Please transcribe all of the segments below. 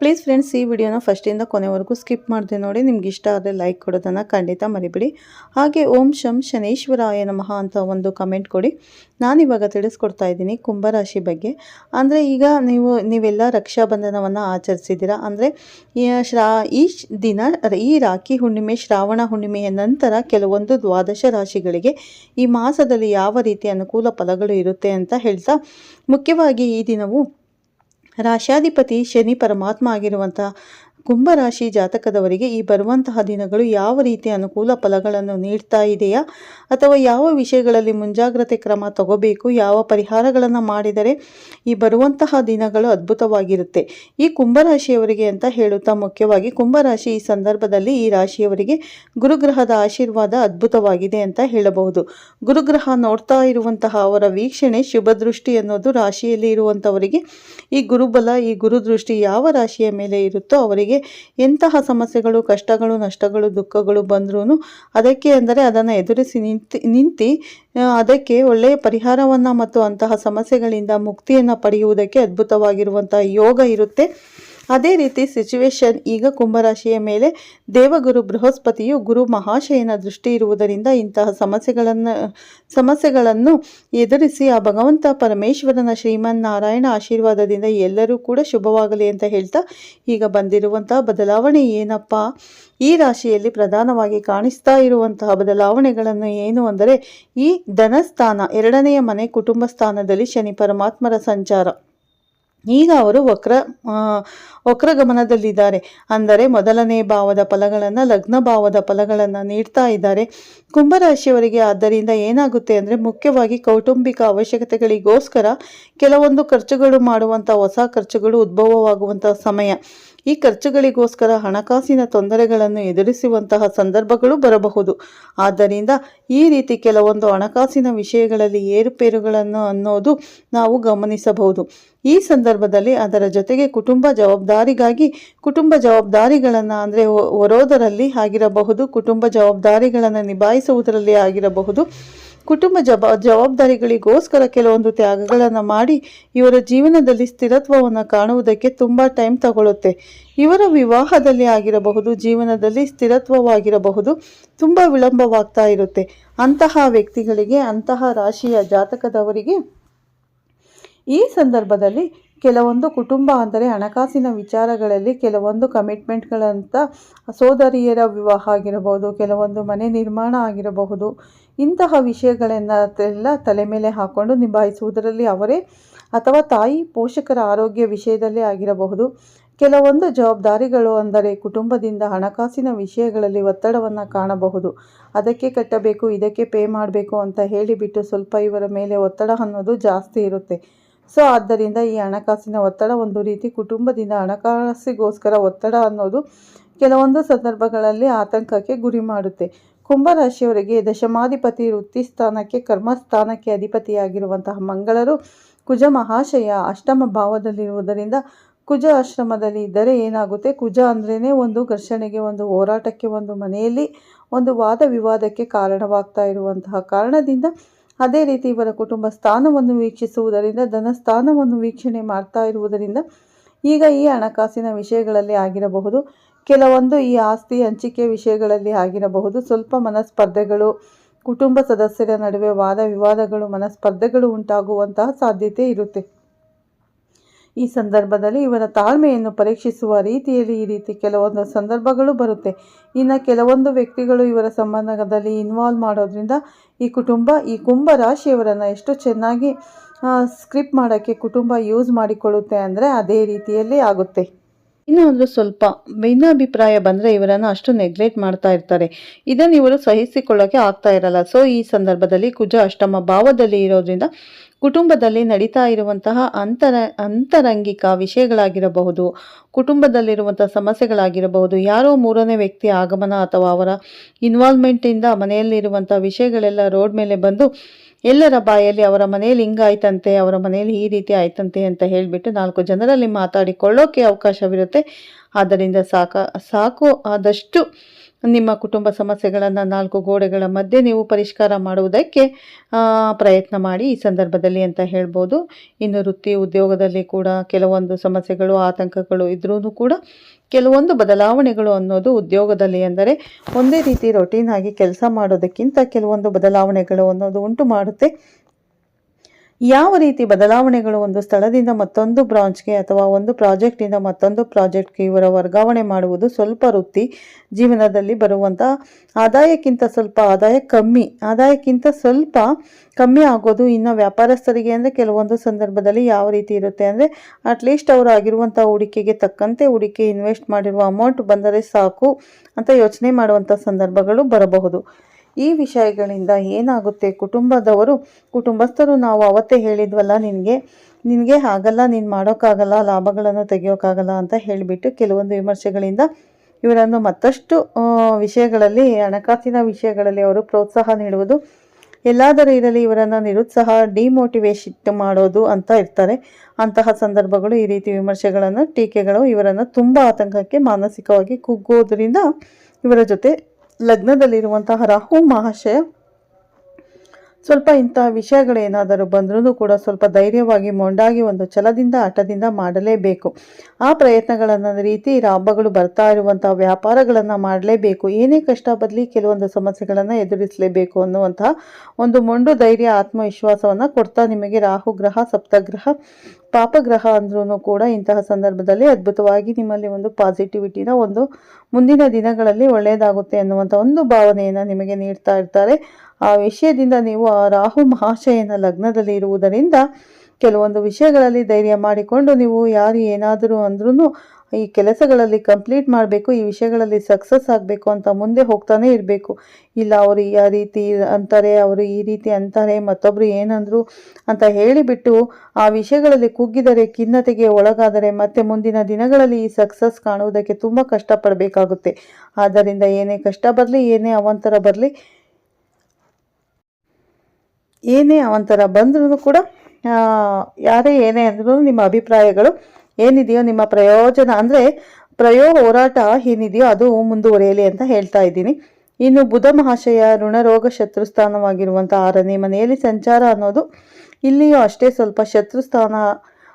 Please friends ಈ ವಿಡಿಯೋನ ಫಸ್ಟಿಂದ ಕೊನೆವರೆಗೂ ಸ್ಕಿಪ್ ಮಾಡಿದೆ ನೋಡಿ, ನಿಮ್ಗೆ ಇಷ್ಟ ಆದರೆ ಲೈಕ್ ಕೊಡೋದನ್ನು ಖಂಡಿತ ಮರಿಬಿಡಿ. ಹಾಗೆ ಓಂ ಶಂ ಶನೇಶ್ವರಾಯ ನಮಃ ಅಂತ ಒಂದು ಕಮೆಂಟ್ ಕೊಡಿ. ನಾನಿವಾಗ ತಿಳಿಸ್ಕೊಡ್ತಾ ಇದ್ದೀನಿ ಕುಂಭರಾಶಿ ಬಗ್ಗೆ. ಅಂದರೆ ಈಗ ನೀವು, ನೀವೆಲ್ಲ ರಕ್ಷಾಬಂಧನವನ್ನು ಆಚರಿಸಿದ್ದೀರಾ. ಅಂದರೆ ಶ್ರಾ, ಈ ದಿನ ಈ ರಾಖಿ ಹುಣ್ಣಿಮೆ, ಶ್ರಾವಣ ಹುಣ್ಣಿಮೆಯ ನಂತರ ಕೆಲವೊಂದು ದ್ವಾದಶ ರಾಶಿಗಳಿಗೆ ಈ ಮಾಸದಲ್ಲಿ ಯಾವ ರೀತಿ ಅನುಕೂಲ ಫಲಗಳು ಇರುತ್ತೆ ಅಂತ ಹೇಳ್ತಾ, ಮುಖ್ಯವಾಗಿ ಈ ದಿನವು ರಾಶ್ಯಾಧಿಪತಿ ಶನಿ ಪರಮಾತ್ಮ ಆಗಿರುವಂಥ ಕುಂಭರಾಶಿ ಜಾತಕದವರಿಗೆ ಈ ಬರುವಂತಹ ದಿನಗಳು ಯಾವ ರೀತಿ ಅನುಕೂಲ ಫಲಗಳನ್ನು ನೀಡ್ತಾ ಇದೆಯಾ? ಅಥವಾ ಯಾವ ವಿಷಯಗಳಲ್ಲಿ ಮುಂಜಾಗ್ರತೆ ಕ್ರಮ ತಗೋಬೇಕು? ಯಾವ ಪರಿಹಾರಗಳನ್ನು ಮಾಡಿದರೆ ಈ ಬರುವಂತಹ ದಿನಗಳು ಅದ್ಭುತವಾಗಿರುತ್ತೆ? ಈ ಕುಂಭರಾಶಿಯವರಿಗೆ ಅಂತ ಹೇಳುತ್ತಾ ಮುಖ್ಯವಾಗಿ ಕುಂಭರಾಶಿ ಈ ಸಂದರ್ಭದಲ್ಲಿ ಈ ರಾಶಿಯವರಿಗೆ ಗುರುಗ್ರಹದ ಆಶೀರ್ವಾದ ಅದ್ಭುತವಾಗಿದೆ ಅಂತ ಹೇಳಬಹುದು. ಗುರುಗ್ರಹ ನೋಡ್ತಾ ಇರುವಂತಹ ಅವರ ವೀಕ್ಷಣೆ, ಶುಭ ದೃಷ್ಟಿ ಅನ್ನೋದು ರಾಶಿಯಲ್ಲಿ ಇರುವಂಥವರಿಗೆ ಈ ಗುರುಬಲ, ಈ ಗುರುದೃಷ್ಟಿ ಯಾವ ರಾಶಿಯ ಮೇಲೆ ಇರುತ್ತೋ ಅವರಿಗೆ ಎಂತಹ ಸಮಸ್ಯೆಗಳು, ಕಷ್ಟಗಳು, ನಷ್ಟಗಳು, ದುಃಖಗಳು ಬಂದ್ರೂ ಅದಕ್ಕೆ ಅಂದರೆ ಅದನ್ನು ಎದುರಿಸಿ ನಿಂತು ನಿಂತು ಅದಕ್ಕೆ ಒಳ್ಳೆಯ ಪರಿಹಾರವನ್ನು ಮತ್ತು ಅಂತಹ ಸಮಸ್ಯೆಗಳಿಂದ ಮುಕ್ತಿಯನ್ನು ಪಡೆಯುವುದಕ್ಕೆ ಅದ್ಭುತವಾಗಿರುವಂತಹ ಯೋಗ ಇರುತ್ತೆ. ಅದೇ ರೀತಿ ಸಿಚುವೇಶನ್ ಈಗ ಕುಂಭರಾಶಿಯ ಮೇಲೆ ದೇವಗುರು ಬೃಹಸ್ಪತಿಯು ಗುರು ಮಹಾಶಯನ ದೃಷ್ಟಿ ಇರುವುದರಿಂದ ಇಂತಹ ಸಮಸ್ಯೆಗಳನ್ನು ಸಮಸ್ಯೆಗಳನ್ನು ಎದುರಿಸಿ ಆ ಭಗವಂತ ಪರಮೇಶ್ವರನ ಶ್ರೀಮನ್ ನಾರಾಯಣ ಆಶೀರ್ವಾದದಿಂದ ಎಲ್ಲರೂ ಕೂಡ ಶುಭವಾಗಲಿ ಅಂತ ಹೇಳ್ತಾ ಈಗ ಬಂದಿರುವಂತಹ ಬದಲಾವಣೆ ಏನಪ್ಪ? ಈ ರಾಶಿಯಲ್ಲಿ ಪ್ರಧಾನವಾಗಿ ಕಾಣಿಸ್ತಾ ಇರುವಂತಹ ಬದಲಾವಣೆಗಳನ್ನು ಏನು ಅಂದರೆ ಈ ಧನಸ್ಥಾನ, ಎರಡನೆಯ ಮನೆ ಕುಟುಂಬ ಸ್ಥಾನದಲ್ಲಿ ಶನಿ ಪರಮಾತ್ಮರ ಸಂಚಾರ. ಈಗ ಅವರು ವಕ್ರ ವಕ್ರಗಮನದಲ್ಲಿದ್ದಾರೆ. ಅಂದರೆ ಮೊದಲನೇ ಭಾವದ ಫಲಗಳನ್ನು, ಲಗ್ನ ಭಾವದ ಫಲಗಳನ್ನು ನೀಡ್ತಾ ಇದ್ದಾರೆ. ಕುಂಭರಾಶಿಯವರಿಗೆ ಆದ್ದರಿಂದ ಏನಾಗುತ್ತೆ ಅಂದರೆ ಮುಖ್ಯವಾಗಿ ಕೌಟುಂಬಿಕ ಅವಶ್ಯಕತೆಗಳಿಗೋಸ್ಕರ ಕೆಲವೊಂದು ಖರ್ಚುಗಳು ಮಾಡುವಂಥ ಹೊಸ ಖರ್ಚುಗಳು ಉದ್ಭವವಾಗುವಂಥ ಸಮಯ. ಈ ಖರ್ಚುಗಳಿಗೋಸ್ಕರ ಹಣಕಾಸಿನ ತೊಂದರೆಗಳನ್ನು ಎದುರಿಸುವಂತಹ ಸಂದರ್ಭಗಳು ಬರಬಹುದು. ಆದ್ದರಿಂದ ಈ ರೀತಿ ಕೆಲವೊಂದು ಹಣಕಾಸಿನ ವಿಷಯಗಳಲ್ಲಿ ಏರುಪೇರುಗಳನ್ನು ಅನ್ನೋದು ನಾವು ಗಮನಿಸಬಹುದು. ಈ ಸಂದರ್ಭದಲ್ಲಿ ಅದರ ಜೊತೆಗೆ ಕುಟುಂಬ ಜವಾಬ್ದಾರಿಗಾಗಿ ಕುಟುಂಬ ಜವಾಬ್ದಾರಿಗಳನ್ನು ಅಂದರೆ ಹೊರೋದರಲ್ಲಿ ಆಗಿರಬಹುದು, ಕುಟುಂಬ ಜವಾಬ್ದಾರಿಗಳನ್ನು ನಿಭಾಯಿಸುವುದರಲ್ಲಿ ಆಗಿರಬಹುದು. ಕುಟುಂಬ ಜಬ, ಜವಾಬ್ದಾರಿಗಳಿಗೋಸ್ಕರ ಕೆಲವೊಂದು ತ್ಯಾಗಗಳನ್ನು ಮಾಡಿ ಇವರ ಜೀವನದಲ್ಲಿ ಸ್ಥಿರತ್ವವನ್ನು ಕಾಣುವುದಕ್ಕೆ ತುಂಬ ಟೈಮ್ ತಗೊಳ್ಳುತ್ತೆ ಇವರ ವಿವಾಹದಲ್ಲಿ ಆಗಿರಬಹುದು, ಜೀವನದಲ್ಲಿ ಸ್ಥಿರತ್ವವಾಗಿರಬಹುದು, ತುಂಬ ವಿಳಂಬವಾಗ್ತಾ ಇರುತ್ತೆ. ಅಂತಹ ವ್ಯಕ್ತಿಗಳಿಗೆ, ಅಂತಹ ರಾಶಿಯ ಜಾತಕದವರಿಗೆ ಈ ಸಂದರ್ಭದಲ್ಲಿ ಕೆಲವೊಂದು ಕುಟುಂಬ ಅಂದರೆ ಹಣಕಾಸಿನ ವಿಚಾರಗಳಲ್ಲಿ ಕೆಲವೊಂದು ಕಮಿಟ್ಮೆಂಟ್ಗಳಂತ ಸೋದರಿಯರ ವಿವಾಹ ಆಗಿರಬಹುದು, ಕೆಲವೊಂದು ಮನೆ ನಿರ್ಮಾಣ ಆಗಿರಬಹುದು. ಇಂತಹ ವಿಷಯಗಳನ್ನೆಲ್ಲ ತಲೆ ಮೇಲೆ ಹಾಕೊಂಡು ನಿಭಾಯಿಸುವುದರಲ್ಲಿ ಅವರೇ ಅಥವಾ ತಾಯಿ ಪೋಷಕರ ಆರೋಗ್ಯ ವಿಷಯದಲ್ಲೇ ಆಗಿರಬಹುದು. ಕೆಲವೊಂದು ಜವಾಬ್ದಾರಿಗಳು ಅಂದರೆ ಕುಟುಂಬದಿಂದ ಹಣಕಾಸಿನ ವಿಷಯಗಳಲ್ಲಿ ಒತ್ತಡವನ್ನು ಕಾಣಬಹುದು. ಅದಕ್ಕೆ ಕಟ್ಟಬೇಕು, ಇದಕ್ಕೆ ಪೇ ಮಾಡಬೇಕು ಅಂತ ಹೇಳಿಬಿಟ್ಟು ಸ್ವಲ್ಪ ಇವರ ಮೇಲೆ ಒತ್ತಡ ಅನ್ನೋದು ಜಾಸ್ತಿ ಇರುತ್ತೆ. ಸೊ ಆದ್ದರಿಂದ ಈ ಹಣಕಾಸಿನ ಒತ್ತಡ ಒಂದು ರೀತಿ ಕುಟುಂಬದಿಂದ ಹಣಕಾಸಿಗೋಸ್ಕರ ಒತ್ತಡ ಅನ್ನೋದು ಕೆಲವೊಂದು ಸಂದರ್ಭಗಳಲ್ಲಿ ಆತಂಕಕ್ಕೆ ಗುರಿ ಮಾಡುತ್ತೆ. ಕುಂಭರಾಶಿಯವರಿಗೆ ದಶಮಾಧಿಪತಿ ವೃತ್ತಿ ಸ್ಥಾನಕ್ಕೆ ಕರ್ಮಸ್ಥಾನಕ್ಕೆ ಅಧಿಪತಿಯಾಗಿರುವಂತಹ ಮಂಗಳರು ಕುಜ ಮಹಾಶಯ ಅಷ್ಟಮ ಭಾವದಲ್ಲಿರುವುದರಿಂದ ಕುಜ ಆಶ್ರಮದಲ್ಲಿ ಇದ್ದರೆ ಏನಾಗುತ್ತೆ? ಕುಜ ಅಂದ್ರೇ ಒಂದು ಘರ್ಷಣೆಗೆ, ಒಂದು ಹೋರಾಟಕ್ಕೆ, ಒಂದು ಮನೆಯಲ್ಲಿ ಒಂದು ವಾದ ವಿವಾದಕ್ಕೆ ಕಾರಣವಾಗ್ತಾ ಇರುವಂತಹ ಕಾರಣದಿಂದ ಅದೇ ರೀತಿ ಇವರ ಕುಟುಂಬ ಸ್ಥಾನವನ್ನು ವೀಕ್ಷಿಸುವುದರಿಂದ ಧನಸ್ಥಾನವನ್ನು ವೀಕ್ಷಣೆ ಮಾಡ್ತಾ ಇರುವುದರಿಂದ ಈಗ ಈ ಹಣಕಾಸಿನ ವಿಷಯಗಳಲ್ಲಿ ಆಗಿರಬಹುದು. ಕೆಲವೊಂದು ಈ ಆಸ್ತಿ ಹಂಚಿಕೆ ವಿಷಯಗಳಲ್ಲಿ ಆಗಿರಬಹುದು. ಸ್ವಲ್ಪ ಮನಸ್ಪರ್ಧೆಗಳು, ಕುಟುಂಬ ಸದಸ್ಯರ ನಡುವೆ ವಾದ ವಿವಾದಗಳು, ಮನಸ್ಪರ್ಧೆಗಳು ಉಂಟಾಗುವಂತಹ ಸಾಧ್ಯತೆ ಇರುತ್ತೆ. ಈ ಸಂದರ್ಭದಲ್ಲಿ ಇವರ ತಾಳ್ಮೆಯನ್ನು ಪರೀಕ್ಷಿಸುವ ರೀತಿಯಲ್ಲಿ ಈ ರೀತಿ ಕೆಲವೊಂದು ಸಂದರ್ಭಗಳು ಬರುತ್ತೆ. ಇನ್ನು ಕೆಲವೊಂದು ವ್ಯಕ್ತಿಗಳು ಇವರ ಸಂಬಂಧದಲ್ಲಿ ಇನ್ವಾಲ್ವ್ ಮಾಡೋದ್ರಿಂದ ಈ ಕುಟುಂಬ, ಈ ಕುಂಭ ರಾಶಿಯವರನ್ನು ಎಷ್ಟು ಚೆನ್ನಾಗಿ ಸ್ಕ್ರಿಪ್ಟ್ ಮಾಡೋಕ್ಕೆ ಕುಟುಂಬ ಯೂಸ್ ಮಾಡಿಕೊಳ್ಳುತ್ತೆ ಅಂದರೆ ಅದೇ ರೀತಿಯಲ್ಲಿ ಆಗುತ್ತೆ. ಇನ್ನಾದರೂ ಸ್ವಲ್ಪ ಭಿನ್ನಾಭಿಪ್ರಾಯ ಬಂದರೆ ಇವರನ್ನು ಅಷ್ಟು ನೆಗ್ಲೆಕ್ಟ್ ಮಾಡ್ತಾ ಇರ್ತಾರೆ. ಇದನ್ನು ಇವರು ಸಹಿಸಿಕೊಳ್ಳೋಕೆ ಆಗ್ತಾ ಇರಲ್ಲ. ಸೊ ಈ ಸಂದರ್ಭದಲ್ಲಿ ಕುಜ ಅಷ್ಟಮ ಭಾವದಲ್ಲಿ ಇರೋದ್ರಿಂದ ಕುಟುಂಬದಲ್ಲಿ ನಡೀತಾ ಇರುವಂತಹ ಅಂತರ, ಅಂತರಂಗಿಕ ವಿಷಯಗಳಾಗಿರಬಹುದು, ಕುಟುಂಬದಲ್ಲಿರುವಂಥ ಸಮಸ್ಯೆಗಳಾಗಿರಬಹುದು, ಯಾರೋ ಮೂರನೇ ವ್ಯಕ್ತಿ ಆಗಮನ ಅಥವಾ ಅವರ ಇನ್ವಾಲ್ವ್ಮೆಂಟಿಂದ ಮನೆಯಲ್ಲಿರುವಂಥ ವಿಷಯಗಳೆಲ್ಲ ರೋಡ್ ಮೇಲೆ ಬಂದು ಎಲ್ಲರ ಬಾಯಲ್ಲಿ ಅವರ ಮನೆಯಲ್ಲಿ ಹಿಂಗಾಯ್ತಂತೆ, ಅವರ ಮನೆಯಲ್ಲಿ ಈ ರೀತಿ ಆಯ್ತಂತೆ ಅಂತ ಹೇಳಿಬಿಟ್ಟು ನಾಲ್ಕು ಜನರಲ್ಲಿ ಮಾತಾಡಿಕೊಳ್ಳೋಕೆ ಅವಕಾಶವಿರುತ್ತೆ. ಆದ್ದರಿಂದ ಸಾಕ, ಸಾಕು ಆದಷ್ಟು ನಿಮ್ಮ ಕುಟುಂಬ ಸಮಸ್ಯೆಗಳನ್ನು ನಾಲ್ಕು ಗೋಡೆಗಳ ಮಧ್ಯೆ ನೀವು ಪರಿಷ್ಕಾರ ಮಾಡುವುದಕ್ಕೆ ಪ್ರಯತ್ನ ಮಾಡಿ ಈ ಸಂದರ್ಭದಲ್ಲಿ ಅಂತ ಹೇಳ್ಬೋದು. ಇನ್ನು ವೃತ್ತಿ ಉದ್ಯೋಗದಲ್ಲಿ ಕೂಡ ಕೆಲವೊಂದು ಸಮಸ್ಯೆಗಳು, ಆತಂಕಗಳು ಇದ್ರೂ ಕೂಡ ಕೆಲವೊಂದು ಬದಲಾವಣೆಗಳು ಅನ್ನೋದು ಉದ್ಯೋಗದಲ್ಲಿ ಅಂದರೆ ಒಂದೇ ರೀತಿ ರೊಟೀನ್ ಆಗಿ ಕೆಲಸ ಮಾಡೋದಕ್ಕಿಂತ ಕೆಲವೊಂದು ಬದಲಾವಣೆಗಳು ಅನ್ನೋದು ಉಂಟು ಮಾಡುತ್ತೆ. ಯಾವ ರೀತಿ ಬದಲಾವಣೆಗಳು ಒಂದು ಸ್ಥಳದಿಂದ ಮತ್ತೊಂದು ಬ್ರಾಂಚ್ಗೆ ಅಥವಾ ಒಂದು ಪ್ರಾಜೆಕ್ಟಿಂದ ಮತ್ತೊಂದು ಪ್ರಾಜೆಕ್ಟ್ಗೆ ಇವರ ವರ್ಗಾವಣೆ ಮಾಡುವುದು ಸ್ವಲ್ಪ ವೃತ್ತಿ. ಜೀವನದಲ್ಲಿ ಬರುವಂಥ ಆದಾಯಕ್ಕಿಂತ ಸ್ವಲ್ಪ ಆದಾಯ ಕಮ್ಮಿ. ಆದಾಯಕ್ಕಿಂತ ಸ್ವಲ್ಪ ಕಮ್ಮಿ ಆಗೋದು ಇನ್ನು ವ್ಯಾಪಾರಸ್ಥರಿಗೆ ಅಂದರೆ ಕೆಲವೊಂದು ಸಂದರ್ಭದಲ್ಲಿ ಯಾವ ರೀತಿ ಇರುತ್ತೆ ಅಂದರೆ ಅಟ್ಲೀಸ್ಟ್ ಅವರು ಆಗಿರುವಂಥ ಹೂಡಿಕೆಗೆ ತಕ್ಕಂತೆ ಹೂಡಿಕೆ ಇನ್ವೆಸ್ಟ್ ಮಾಡಿರುವ ಅಮೌಂಟ್ ಬಂದರೆ ಸಾಕು ಅಂತ ಯೋಚನೆ ಮಾಡುವಂಥ ಸಂದರ್ಭಗಳು ಬರಬಹುದು. ಈ ವಿಷಯಗಳಿಂದ ಏನಾಗುತ್ತೆ? ಕುಟುಂಬದವರು, ಕುಟುಂಬಸ್ಥರು, ನಾವು ಅವತ್ತೇ ಹೇಳಿದ್ವಲ್ಲ ನಿನಗೆ ನಿನಗೆ ಆಗಲ್ಲ ನೀನು ಮಾಡೋಕ್ಕಾಗಲ್ಲ, ಲಾಭಗಳನ್ನು ತೆಗೆಯೋಕ್ಕಾಗಲ್ಲ ಅಂತ ಹೇಳಿಬಿಟ್ಟು ಕೆಲವೊಂದು ವಿಮರ್ಶೆಗಳಿಂದ ಇವರನ್ನು ಮತ್ತಷ್ಟು ವಿಷಯಗಳಲ್ಲಿ, ಹಣಕಾಸಿನ ವಿಷಯಗಳಲ್ಲಿ ಅವರು ಪ್ರೋತ್ಸಾಹ ನೀಡುವುದು, ಎಲ್ಲಾದರೂ ಇರಲಿ ಇವರನ್ನು ನಿರುತ್ಸಾಹ ಡಿಮೋಟಿವೇಶಿಟ್ ಮಾಡೋದು ಅಂತ ಇರ್ತಾರೆ. ಅಂತಹ ಸಂದರ್ಭಗಳು ಈ ರೀತಿ ವಿಮರ್ಶೆಗಳನ್ನು, ಟೀಕೆಗಳು ಇವರನ್ನು ತುಂಬ ಆತಂಕಕ್ಕೆ ಮಾನಸಿಕವಾಗಿ ಕುಗ್ಗೋದರಿಂದ ಇವರ ಜೊತೆ ಲಗ್ನದಲ್ಲಿರುವಂತಹ ರಾಹು ಮಹಾಶಯ, ಸ್ವಲ್ಪ ಇಂತಹ ವಿಷಯಗಳೇನಾದರೂ ಬಂದ್ರೂ ಕೂಡ ಸ್ವಲ್ಪ ಧೈರ್ಯವಾಗಿ ಮೊಂಡಾಗಿ ಒಂದು ಛಲದಿಂದ, ಹಠದಿಂದ ಮಾಡಲೇಬೇಕು. ಆ ಪ್ರಯತ್ನಗಳನ್ನು ರೀತಿ ಹಬ್ಬಗಳು ಬರ್ತಾ ಇರುವಂತಹ ವ್ಯಾಪಾರಗಳನ್ನು ಮಾಡಲೇಬೇಕು. ಏನೇ ಕಷ್ಟ ಬದಲಿ ಕೆಲವೊಂದು ಸಮಸ್ಯೆಗಳನ್ನು ಎದುರಿಸಲೇಬೇಕು ಅನ್ನುವಂತಹ ಒಂದು ಮೊಂಡು ಧೈರ್ಯ, ಆತ್ಮವಿಶ್ವಾಸವನ್ನು ಕೊಡ್ತಾ ನಿಮಗೆ ರಾಹು ಗ್ರಹ, ಸಪ್ತಗ್ರಹ ಪಾಪಗ್ರಹ ಅಂದ್ರೂ ಕೂಡ ಇಂತಹ ಸಂದರ್ಭದಲ್ಲಿ ಅದ್ಭುತವಾಗಿ ನಿಮ್ಮಲ್ಲಿ ಒಂದು ಪಾಸಿಟಿವಿಟಿನ ಒಂದು ಮುಂದಿನ ದಿನಗಳಲ್ಲಿ ಒಳ್ಳೆಯದಾಗುತ್ತೆ ಅನ್ನುವಂಥ ಒಂದು ಭಾವನೆಯನ್ನು ನಿಮಗೆ ನೀಡ್ತಾ ಇರ್ತಾರೆ. ಆ ವಿಷಯದಿಂದ ನೀವು ಆ ರಾಹು ಮಹಾಶಯನ ಲಗ್ನದಲ್ಲಿ ಇರುವುದರಿಂದ ಕೆಲವೊಂದು ವಿಷಯಗಳಲ್ಲಿ ಧೈರ್ಯ ಮಾಡಿಕೊಂಡು ನೀವು ಯಾರು ಏನಾದರೂ ಅಂದ್ರೂ ಈ ಕೆಲಸಗಳಲ್ಲಿ ಕಂಪ್ಲೀಟ್ ಮಾಡಬೇಕು ಈ ವಿಷಯಗಳಲ್ಲಿ ಸಕ್ಸಸ್ ಆಗಬೇಕು ಅಂತ ಮುಂದೆ ಹೋಗ್ತಾನೆ ಇರಬೇಕು. ಇಲ್ಲ ಅವರು ಈ ರೀತಿ ಅಂತಾರೆ ಅವರು ಈ ರೀತಿ ಅಂತಾರೆ ಮತ್ತೊಬ್ಬರು ಏನಂದರು ಅಂತ ಹೇಳಿಬಿಟ್ಟು ಆ ವಿಷಯಗಳಲ್ಲಿ ಕುಗ್ಗಿದರೆ ಖಿನ್ನತೆಗೆ ಒಳಗಾದರೆ ಮತ್ತೆ ಮುಂದಿನ ದಿನಗಳಲ್ಲಿ ಈ ಸಕ್ಸಸ್ ಕಾಣುವುದಕ್ಕೆ ತುಂಬ ಕಷ್ಟಪಡಬೇಕಾಗುತ್ತೆ. ಆದ್ದರಿಂದ ಏನೇ ಕಷ್ಟ ಬರಲಿ ಏನೇ ಅವಂತರ ಬರಲಿ ಏನೇ ಅವಂತರ ಬಂದ್ರೂ ಕೂಡ ಆ, ಯಾರೇ ಏನೇ ಅಂದ್ರೂ ನಿಮ್ಮ ಅಭಿಪ್ರಾಯಗಳು ಏನಿದೆಯೋ ನಿಮ್ಮ ಪ್ರಯೋಜನ ಅಂದರೆ ಪ್ರಯೋ ಹೋರಾಟ ಏನಿದೆಯೋ ಅದು ಮುಂದುವರಿಯಲಿ ಅಂತ ಹೇಳ್ತಾ ಇದ್ದೀನಿ. ಇನ್ನು ಬುಧ ಮಹಾಶಯ ಋಣರೋಗ ಶತ್ರುಸ್ಥಾನವಾಗಿರುವಂಥ ಆರನೇ ಮನೆಯಲ್ಲಿ ಸಂಚಾರ ಅನ್ನೋದು ಇಲ್ಲಿಯೂ ಅಷ್ಟೇ ಸ್ವಲ್ಪ ಶತ್ರುಸ್ಥಾನ,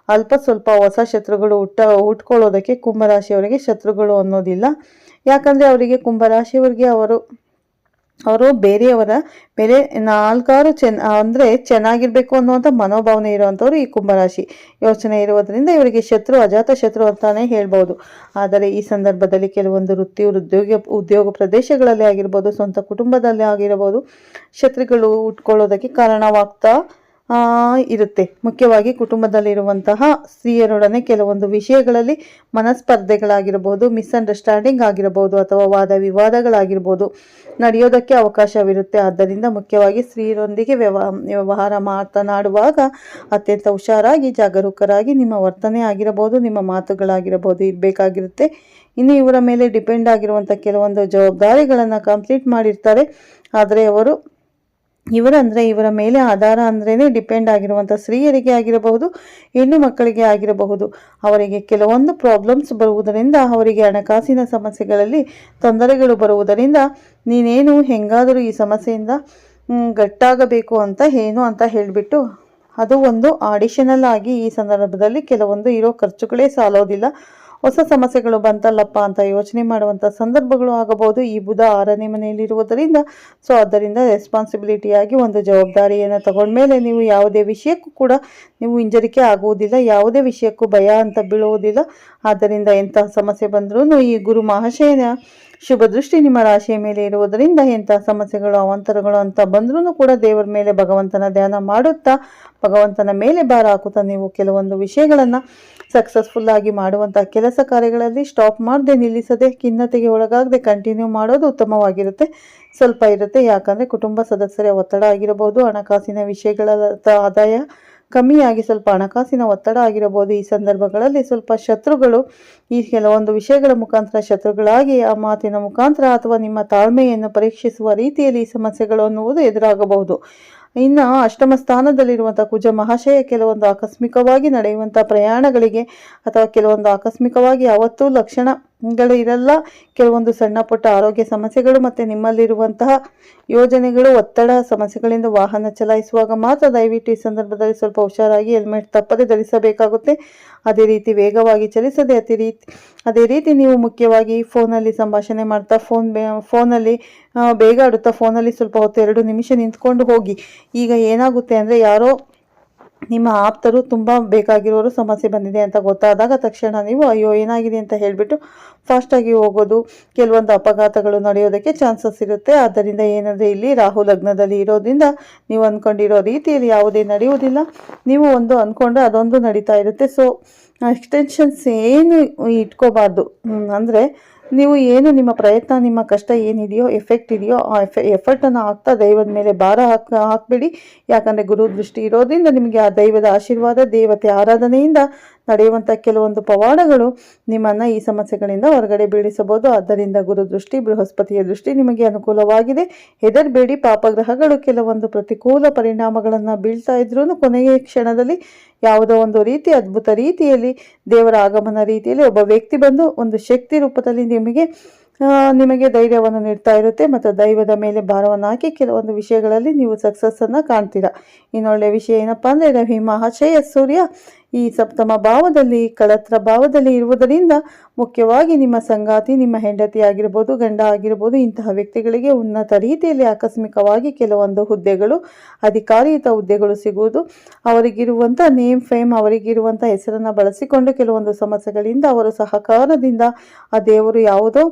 ಅಲ್ಪ ಸ್ವಲ್ಪ ಹೊಸ ಶತ್ರುಗಳು ಹುಟ್ಟ, ಹುಟ್ಕೊಳ್ಳೋದಕ್ಕೆ ಕುಂಭರಾಶಿಯವರಿಗೆ ಶತ್ರುಗಳು ಅನ್ನೋದಿಲ್ಲ. ಯಾಕಂದರೆ ಅವರಿಗೆ ಕುಂಭರಾಶಿಯವರಿಗೆ ಅವರು ಅವರು ಬೇರೆಯವರ ಮೇಲೆ ನಾಲ್ಕಾರು ಚೆನ್ನ ಅಂದರೆ ಚೆನ್ನಾಗಿರಬೇಕು ಅನ್ನುವಂಥ ಮನೋಭಾವನೆ ಇರುವಂಥವ್ರು ಈ ಕುಂಭರಾಶಿ ಯೋಚನೆ ಇರುವುದರಿಂದ ಇವರಿಗೆ ಶತ್ರು, ಅಜಾತ ಶತ್ರು ಅಂತಾನೆ ಹೇಳ್ಬೋದು. ಆದರೆ ಈ ಸಂದರ್ಭದಲ್ಲಿ ಕೆಲವೊಂದು ವೃತ್ತಿ ಉದ್ಯೋಗ ಉದ್ಯೋಗ ಪ್ರದೇಶಗಳಲ್ಲಿ ಆಗಿರ್ಬೋದು, ಸ್ವಂತ ಕುಟುಂಬದಲ್ಲಿ ಆಗಿರಬಹುದು ಶತ್ರುಗಳು ಉಟ್ಕೊಳ್ಳೋದಕ್ಕೆ ಕಾರಣವಾಗ್ತಾ ಇರುತ್ತೆ. ಮುಖ್ಯವಾಗಿ ಕುಟುಂಬದಲ್ಲಿರುವಂತಹ ಸ್ತ್ರೀಯರೊಡನೆ ಕೆಲವೊಂದು ವಿಷಯಗಳಲ್ಲಿ ಮನಸ್ಪರ್ಧೆಗಳಾಗಿರಬಹುದು ಮಿಸ್ಅಂಡರ್ಸ್ಟ್ಯಾಂಡಿಂಗ್ ಆಗಿರಬಹುದು ಅಥವಾ ವಾದ ವಿವಾದಗಳಾಗಿರ್ಬೋದು ನಡೆಯೋದಕ್ಕೆ ಅವಕಾಶವಿರುತ್ತೆ. ಆದ್ದರಿಂದ ಮುಖ್ಯವಾಗಿ ಸ್ತ್ರೀಯರೊಂದಿಗೆ ವ್ಯವ, ವ್ಯವಹಾರ ಮಾತನಾಡುವಾಗ ಅತ್ಯಂತ ಹುಷಾರಾಗಿ, ಜಾಗರೂಕರಾಗಿ ನಿಮ್ಮ ವರ್ತನೆ ಆಗಿರಬಹುದು, ನಿಮ್ಮ ಮಾತುಗಳಾಗಿರಬಹುದು ಇರಬೇಕಾಗಿರುತ್ತೆ ಇನ್ನು ಇವರ ಮೇಲೆ ಡಿಪೆಂಡ್ ಆಗಿರುವಂಥ ಕೆಲವೊಂದು ಜವಾಬ್ದಾರಿಗಳನ್ನು ಕಂಪ್ಲೀಟ್ ಮಾಡಿರ್ತಾರೆ. ಆದರೆ ಅವರು ಇವರಂದರೆ ಇವರ ಮೇಲೆ ಆಧಾರ ಅಂದ್ರೇ ಡಿಪೆಂಡ್ ಆಗಿರುವಂಥ ಸ್ತ್ರೀಯರಿಗೆ ಆಗಿರಬಹುದು, ಹೆಣ್ಣು ಮಕ್ಕಳಿಗೆ ಆಗಿರಬಹುದು. ಅವರಿಗೆ ಕೆಲವೊಂದು ಪ್ರಾಬ್ಲಮ್ಸ್ ಬರುವುದರಿಂದ, ಅವರಿಗೆ ಹಣಕಾಸಿನ ಸಮಸ್ಯೆಗಳಲ್ಲಿ ತೊಂದರೆಗಳು ಬರುವುದರಿಂದ ನೀನೇನು ಹೆಂಗಾದರೂ ಈ ಸಮಸ್ಯೆಯಿಂದ ಗಟ್ಟಾಗಬೇಕು ಅಂತ ಏನು ಅಂತ ಹೇಳಿಬಿಟ್ಟು, ಅದು ಒಂದು ಆಡಿಷನಲ್ ಆಗಿ ಈ ಸಂದರ್ಭದಲ್ಲಿ ಕೆಲವೊಂದು ಇರೋ ಖರ್ಚುಗಳೇ ಸಾಲೋದಿಲ್ಲ. ಹೊಸ ಸಮಸ್ಯೆಗಳು ಬಂತಲ್ಲಪ್ಪ ಅಂತ ಯೋಚನೆ ಮಾಡುವಂಥ ಸಂದರ್ಭಗಳು ಆಗಬಹುದು. ಈ ಬುಧ ಆರನೇ ಮನೆಯಲ್ಲಿರುವುದರಿಂದ ಸೊ ಅದರಿಂದ ರೆಸ್ಪಾನ್ಸಿಬಿಲಿಟಿಯಾಗಿ ಒಂದು ಜವಾಬ್ದಾರಿಯನ್ನು ತಗೊಂಡ್ಮೇಲೆ ನೀವು ಯಾವುದೇ ವಿಷಯಕ್ಕೂ ಕೂಡ ನೀವು ಹಿಂಜರಿಕೆ ಆಗುವುದಿಲ್ಲ, ಯಾವುದೇ ವಿಷಯಕ್ಕೂ ಭಯ ಅಂತ ಬೀಳುವುದಿಲ್ಲ. ಆದ್ದರಿಂದ ಎಂತಹ ಸಮಸ್ಯೆ ಬಂದರೂ ಈ ಗುರು ಮಹಾಶಯನ ಶುಭ ದೃಷ್ಟಿ ನಿಮ್ಮ ರಾಶಿಯ ಮೇಲೆ ಇರುವುದರಿಂದ ಎಂತಹ ಸಮಸ್ಯೆಗಳು, ಅವಾಂತರಗಳು ಅಂತ ಬಂದ್ರೂ ಕೂಡ ದೇವರ ಮೇಲೆ ಭಗವಂತನ ಧ್ಯಾನ ಮಾಡುತ್ತಾ, ಭಗವಂತನ ಮೇಲೆ ಭಾರ ಹಾಕುತ್ತಾ ನೀವು ಕೆಲವೊಂದು ವಿಷಯಗಳನ್ನು ಸಕ್ಸಸ್ಫುಲ್ ಆಗಿ ಮಾಡುವಂತಹ ಕೆಲಸ ಕಾರ್ಯಗಳಲ್ಲಿ ಸ್ಟಾಪ್ ಮಾಡದೆ ನಿಲ್ಲಿಸದೆ ಖಿನ್ನತೆಗೆ ಒಳಗಾಗದೆ ಕಂಟಿನ್ಯೂ ಮಾಡೋದು ಉತ್ತಮವಾಗಿರುತ್ತೆ. ಸ್ವಲ್ಪ ಇರುತ್ತೆ, ಯಾಕಂದರೆ ಕುಟುಂಬ ಸದಸ್ಯರ ಒತ್ತಡ ಆಗಿರಬಹುದು, ಹಣಕಾಸಿನ ವಿಷಯಗಳ ಆದಾಯ ಕಮ್ಮಿಯಾಗಿ ಸ್ವಲ್ಪ ಹಣಕಾಸಿನ ಒತ್ತಡ ಆಗಿರಬಹುದು. ಈ ಸಂದರ್ಭಗಳಲ್ಲಿ ಸ್ವಲ್ಪ ಶತ್ರುಗಳು, ಈ ಕೆಲವೊಂದು ವಿಷಯಗಳ ಮುಖಾಂತರ ಶತ್ರುಗಳಾಗಿ ಆ ಮಾತಿನ ಮುಖಾಂತರ ಅಥವಾ ನಿಮ್ಮ ತಾಳ್ಮೆಯನ್ನು ಪರೀಕ್ಷಿಸುವ ರೀತಿಯಲ್ಲಿ ಈ ಸಮಸ್ಯೆಗಳು ಅನ್ನುವುದು ಎದುರಾಗಬಹುದು. ಇನ್ನು ಅಷ್ಟಮ ಸ್ಥಾನದಲ್ಲಿರುವಂಥ ಕುಜ ಮಹಾಶಯ ಕೆಲವೊಂದು ಆಕಸ್ಮಿಕವಾಗಿ ನಡೆಯುವಂಥ ಪ್ರಯಾಣಗಳಿಗೆ ಅಥವಾ ಕೆಲವೊಂದು ಆಕಸ್ಮಿಕವಾಗಿ ಯಾವತ್ತೂ ಲಕ್ಷಣ ಗಳು ಇರಲ್ಲ. ಕೆಲವೊಂದು ಸಣ್ಣ ಪುಟ್ಟ ಆರೋಗ್ಯ ಸಮಸ್ಯೆಗಳು ಮತ್ತು ನಿಮ್ಮಲ್ಲಿರುವಂತಹ ಯೋಜನೆಗಳು, ಒತ್ತಡ ಸಮಸ್ಯೆಗಳಿಂದ ವಾಹನ ಚಲಾಯಿಸುವಾಗ ಮಾತ್ರ ದಯವಿಟ್ಟು ಈ ಸಂದರ್ಭದಲ್ಲಿ ಸ್ವಲ್ಪ ಹುಷಾರಾಗಿ ಹೆಲ್ಮೆಟ್ ತಪ್ಪದೆ ಧರಿಸಬೇಕಾಗುತ್ತೆ. ಅದೇ ರೀತಿ ವೇಗವಾಗಿ ಚಲಿಸದೆ ಅತಿ ರೀತಿ ಅದೇ ರೀತಿ ನೀವು ಮುಖ್ಯವಾಗಿ ಫೋನಲ್ಲಿ ಸಂಭಾಷಣೆ ಮಾಡ್ತಾ, ಫೋನ್ ಬೇ, ಫೋನಲ್ಲಿ ಬೇಗ ಆಡುತ್ತಾ, ಫೋನಲ್ಲಿ ಸ್ವಲ್ಪ ಹೊತ್ತು ಎರಡು ನಿಮಿಷ ನಿಂತ್ಕೊಂಡು ಹೋಗಿ. ಈಗ ಏನಾಗುತ್ತೆ ಅಂದರೆ ಯಾರೋ ನಿಮ್ಮ ಆಪ್ತರು ತುಂಬ ಬೇಕಾಗಿರೋರು ಸಮಸ್ಯೆ ಬಂದಿದೆ ಅಂತ ಗೊತ್ತಾದಾಗ ತಕ್ಷಣ ನೀವು, ಅಯ್ಯೋ, ಏನಾಗಿದೆ ಅಂತ ಹೇಳಿಬಿಟ್ಟು ಫಾಸ್ಟಾಗಿ ಹೋಗೋದು, ಕೆಲವೊಂದು ಅಪಘಾತಗಳು ನಡೆಯೋದಕ್ಕೆ ಚಾನ್ಸಸ್ ಇರುತ್ತೆ. ಆದ್ದರಿಂದ ಏನಂದರೆ ಇಲ್ಲಿ ರಾಹು ಲಗ್ನದಲ್ಲಿ ಇರೋದ್ರಿಂದ ನೀವು ಅಂದ್ಕೊಂಡಿರೋ ರೀತಿಯಲ್ಲಿ ಯಾವುದೇ ನಡೆಯುವುದಿಲ್ಲ. ನೀವು ಒಂದು ಅಂದ್ಕೊಂಡ್ರೆ ಅದೊಂದು ನಡೀತಾ ಇರುತ್ತೆ. ಸೊ ಎಕ್ಸ್ಟೆನ್ಷನ್ಸ್ ಏನು ಇಟ್ಕೋಬಾರ್ದು. ಅಂದರೆ ನೀವು ಏನು ನಿಮ್ಮ ಪ್ರಯತ್ನ, ನಿಮ್ಮ ಕಷ್ಟ ಏನಿದೆಯೋ ಎಫೆಕ್ಟ್ ಇದೆಯೋ, ಆ ಎಫೆ ಎಫರ್ಟನ್ನು ಹಾಕ್ತಾ ದೈವದ ಮೇಲೆ ಭಾರ ಹಾಕ್, ಹಾಕಬೇಡಿ. ಯಾಕಂದರೆ ಗುರು ದೃಷ್ಟಿ ಇರೋದ್ರಿಂದ ನಿಮಗೆ ಆ ದೈವದ ಆಶೀರ್ವಾದ, ದೇವತೆ ಆರಾಧನೆಯಿಂದ ನಡೆಯುವಂಥ ಕೆಲವೊಂದು ಪವಾಡಗಳು ನಿಮ್ಮನ್ನು ಈ ಸಮಸ್ಯೆಗಳಿಂದ ಹೊರಗಡೆ ಬೀಳಿಸಬಹುದು. ಆದ್ದರಿಂದ ಗುರು ದೃಷ್ಟಿ ಬೃಹಸ್ಪತಿಯ ದೃಷ್ಟಿ ನಿಮಗೆ ಅನುಕೂಲವಾಗಿದೆ. ಹೆದರಬೇಡಿ, ಪಾಪಗ್ರಹಗಳು ಕೆಲವೊಂದು ಪ್ರತಿಕೂಲ ಪರಿಣಾಮಗಳನ್ನು ಬೀಳ್ತಾ ಇದ್ರೂ ಕೊನೆಯ ಕ್ಷಣದಲ್ಲಿ ಯಾವುದೋ ಒಂದು ರೀತಿ, ಅದ್ಭುತ ರೀತಿಯಲ್ಲಿ, ದೇವರ ಆಗಮನ ರೀತಿಯಲ್ಲಿ ಒಬ್ಬ ವ್ಯಕ್ತಿ ಬಂದು ಒಂದು ಶಕ್ತಿ ರೂಪದಲ್ಲಿ ನಿಮಗೆ ನಿಮಗೆ ಧೈರ್ಯವನ್ನು ನೀಡ್ತಾ ಇರುತ್ತೆ ಮತ್ತು ದೈವದ ಮೇಲೆ ಭಾರವನ್ನು ಹಾಕಿ ಕೆಲವೊಂದು ವಿಷಯಗಳಲ್ಲಿ ನೀವು ಸಕ್ಸಸ್ಸನ್ನು ಕಾಣ್ತೀರಾ. ಇನ್ನೊಳ್ಳೆ ವಿಷಯ ಏನಪ್ಪ ಅಂದರೆ ರವಿ ಮಹಾಶಯ ಸೂರ್ಯ ಈ ಸಪ್ತಮ ಭಾವದಲ್ಲಿ, ಕಳತ್ರ ಭಾವದಲ್ಲಿ ಇರುವುದರಿಂದ ಮುಖ್ಯವಾಗಿ ನಿಮ್ಮ ಸಂಗಾತಿ, ನಿಮ್ಮ ಹೆಂಡತಿ ಆಗಿರ್ಬೋದು, ಗಂಡ ಆಗಿರ್ಬೋದು, ಇಂತಹ ವ್ಯಕ್ತಿಗಳಿಗೆ ಉನ್ನತ ರೀತಿಯಲ್ಲಿ ಆಕಸ್ಮಿಕವಾಗಿ ಕೆಲವೊಂದು ಹುದ್ದೆಗಳು, ಅಧಿಕಾರಿಯುತ ಹುದ್ದೆಗಳು ಸಿಗುವುದು. ಅವರಿಗಿರುವಂಥ ನೇಮ್, ಫೇಮ್, ಅವರಿಗಿರುವಂಥ ಹೆಸರನ್ನು ಬಳಸಿಕೊಂಡು ಕೆಲವೊಂದು ಸಮಸ್ಯೆಗಳಿಂದ, ಅವರ ಸಹಕಾರದಿಂದ ಆ ದೇವರು ಯಾವುದೋ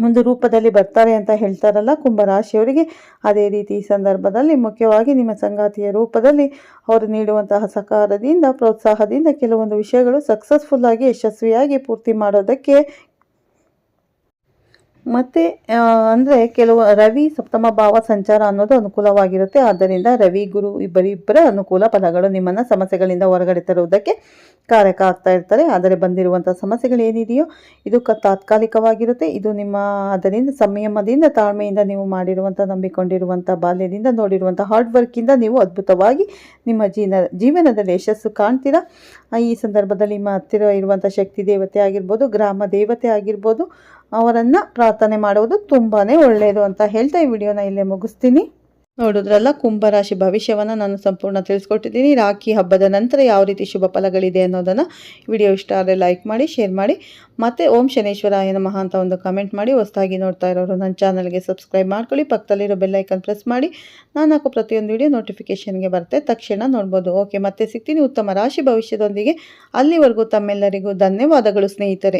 ಒಂದು ರೂಪದಲ್ಲಿ ಬರ್ತಾರೆ ಅಂತ ಹೇಳ್ತಾರಲ್ಲ ಕುಂಭರಾಶಿಯವರಿಗೆ, ಅದೇ ರೀತಿ ಸಂದರ್ಭದಲ್ಲಿ ಮುಖ್ಯವಾಗಿ ನಿಮ್ಮ ಸಂಗಾತಿಯ ರೂಪದಲ್ಲಿ ಅವರು ನೀಡುವಂತಹ ಸಹಕಾರದಿಂದ, ಪ್ರೋತ್ಸಾಹದಿಂದ ಕೆಲವೊಂದು ವಿಷಯಗಳು ಸಕ್ಸಸ್ಫುಲ್ಲಾಗಿ ಯಶಸ್ವಿಯಾಗಿ ಪೂರ್ತಿ ಮಾಡೋದಕ್ಕೆ ಮತ್ತು ಅಂದರೆ ಕೆಲವು ರವಿ ಸಪ್ತಮ ಭಾವ ಸಂಚಾರ ಅನ್ನೋದು ಅನುಕೂಲವಾಗಿರುತ್ತೆ. ಆದ್ದರಿಂದ ರವಿ, ಗುರು ಇಬ್ಬರಿಬ್ಬರ ಅನುಕೂಲ ಫಲಗಳು ನಿಮ್ಮನ್ನು ಸಮಸ್ಯೆಗಳಿಂದ ಹೊರಗಡೆ ತರುವುದಕ್ಕೆ ಕಾರಕ ಆಗ್ತಾ ಇರ್ತಾರೆ. ಆದರೆ ಬಂದಿರುವಂಥ ಸಮಸ್ಯೆಗಳು ಏನಿದೆಯೋ, ಇದು ಕ, ತಾತ್ಕಾಲಿಕವಾಗಿರುತ್ತೆ. ಇದು ನಿಮ್ಮ ಅದರಿಂದ, ಸಂಯಮದಿಂದ, ತಾಳ್ಮೆಯಿಂದ ನೀವು ಮಾಡಿರುವಂಥ ನಂಬಿಕೊಂಡಿರುವಂಥ ಬಾಲ್ಯದಿಂದ ನೋಡಿರುವಂಥ ಹಾರ್ಡ್ ವರ್ಕಿಂದ ನೀವು ಅದ್ಭುತವಾಗಿ ನಿಮ್ಮ ಜೀವನ, ಜೀವನದಲ್ಲಿ ಯಶಸ್ಸು ಕಾಣ್ತೀರಾ? ಈ ಸಂದರ್ಭದಲ್ಲಿ ನಿಮ್ಮ ಹತ್ತಿರ ಇರುವಂಥ ಶಕ್ತಿ ದೇವತೆ ಆಗಿರ್ಬೋದು, ಗ್ರಾಮ ದೇವತೆ ಆಗಿರ್ಬೋದು ಅವರನ್ನು ಪ್ರಾರ್ಥನೆ ಮಾಡುವುದು ತುಂಬಾ ಒಳ್ಳೆಯದು ಅಂತ ಹೇಳ್ತಾ ಈ ವಿಡಿಯೋನ ಇಲ್ಲೇ ಮುಗಿಸ್ತೀನಿ. ನೋಡಿದ್ರಲ್ಲ ಕುಂಭರಾಶಿ ಭವಿಷ್ಯವನ್ನು ನಾನು ಸಂಪೂರ್ಣ ತಿಳಿಸ್ಕೊಟ್ಟಿದ್ದೀನಿ. ರಾಖಿ ಹಬ್ಬದ ನಂತರ ಯಾವ ರೀತಿ ಶುಭ ಫಲಗಳಿದೆ ಅನ್ನೋದನ್ನು ವಿಡಿಯೋ ಇಷ್ಟ ಆದರೆ ಲೈಕ್ ಮಾಡಿ, ಶೇರ್ ಮಾಡಿ. ಮತ್ತು ಓಂ ಶನೇಶ್ವರಾಯ ನಮಃ ಅಂತ ಒಂದು ಕಮೆಂಟ್ ಮಾಡಿ, ಹೊಸದಾಗಿ ನೋಡ್ತಾ ಇರೋರು ನನ್ನ ಚಾನಲ್ಗೆ ಸಬ್ಸ್ಕ್ರೈಬ್ ಮಾಡ್ಕೊಳ್ಳಿ. ಪಕ್ಕದಲ್ಲಿರೋ ಬೆಲ್ಲೈಕನ್ ಪ್ರೆಸ್ ಮಾಡಿ. ನಾನು ಹಾಕೋ ಪ್ರತಿಯೊಂದು ವಿಡಿಯೋ ನೋಟಿಫಿಕೇಷನ್ಗೆ ಬರುತ್ತೆ. ತಕ್ಷಣ ನೋಡ್ಬೋದು. ಓಕೆ, ಮತ್ತೆ ಸಿಗ್ತೀನಿ. ಉತ್ತಮ ರಾಶಿ ಭವಿಷ್ಯದೊಂದಿಗೆ ಅಲ್ಲಿವರೆಗೂ ತಮ್ಮೆಲ್ಲರಿಗೂ ಧನ್ಯವಾದಗಳು ಸ್ನೇಹಿತರೆ.